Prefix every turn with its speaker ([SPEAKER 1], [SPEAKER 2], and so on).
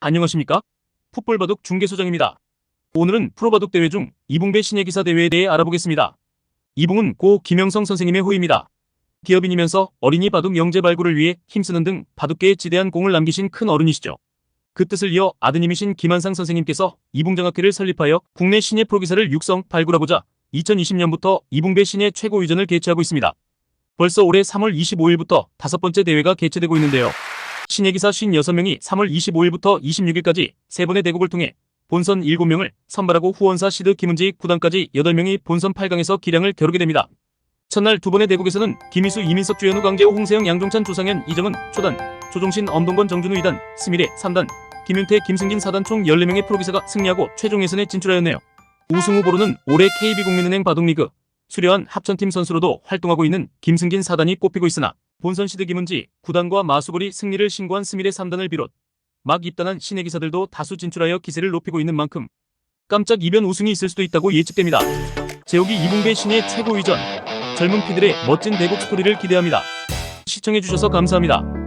[SPEAKER 1] 안녕하십니까? 풋볼바둑 중계소장입니다. 오늘은 프로바둑 대회 중 이붕배 신예 기사 대회에 대해 알아보겠습니다. 이붕은 고 김영성 선생님의 후임이다. 기업인이면서 어린이 바둑 영재 발굴을 위해 힘쓰는 등 바둑계에 지대한 공을 남기신 큰 어른이시죠. 그 뜻을 이어 아드님이신 김한상 선생님께서 이붕장학회를 설립하여 국내 신예 프로기사를 육성, 발굴하고자 2020년부터 이붕배 신예 최고 위전을 개최하고 있습니다. 벌써 올해 3월 25일부터 다섯 번째 대회가 개최되고 있는데요. 신예 기사 56명이 3월 25일부터 26일까지 세 번의 대국을 통해 본선 7명을 선발하고 후원사 시드 김은지 9단까지 8명이 본선 8강에서 기량을 겨루게 됩니다. 첫날 두 번의 대국에서는 김희수, 이민석, 주현우, 강재호, 홍세영, 양종찬, 조상현, 이정은, 초단, 조종신, 엄동건, 정준우 2단, 스미레 3단, 김윤태, 김승진 4단 총 14명의 프로기사가 승리하고 최종 예선에 진출하였네요. 우승 후보로는 올해 KB국민은행 바둑리그 수려한 합천팀 선수로도 활동하고 있는 김승진 4단이 꼽히고 있으나 본선 시드 김은지 9단과 마수골이 승리를 신고한 스미레 3단을 비롯 막 입단한 신예 기사들도 다수 진출하여 기세를 높이고 있는 만큼 깜짝 이변 우승이 있을 수도 있다고 예측됩니다. 제옥이 이붕배 신예 최고 위전 젊은 피들의 멋진 대국 스토리를 기대합니다. 시청해주셔서 감사합니다.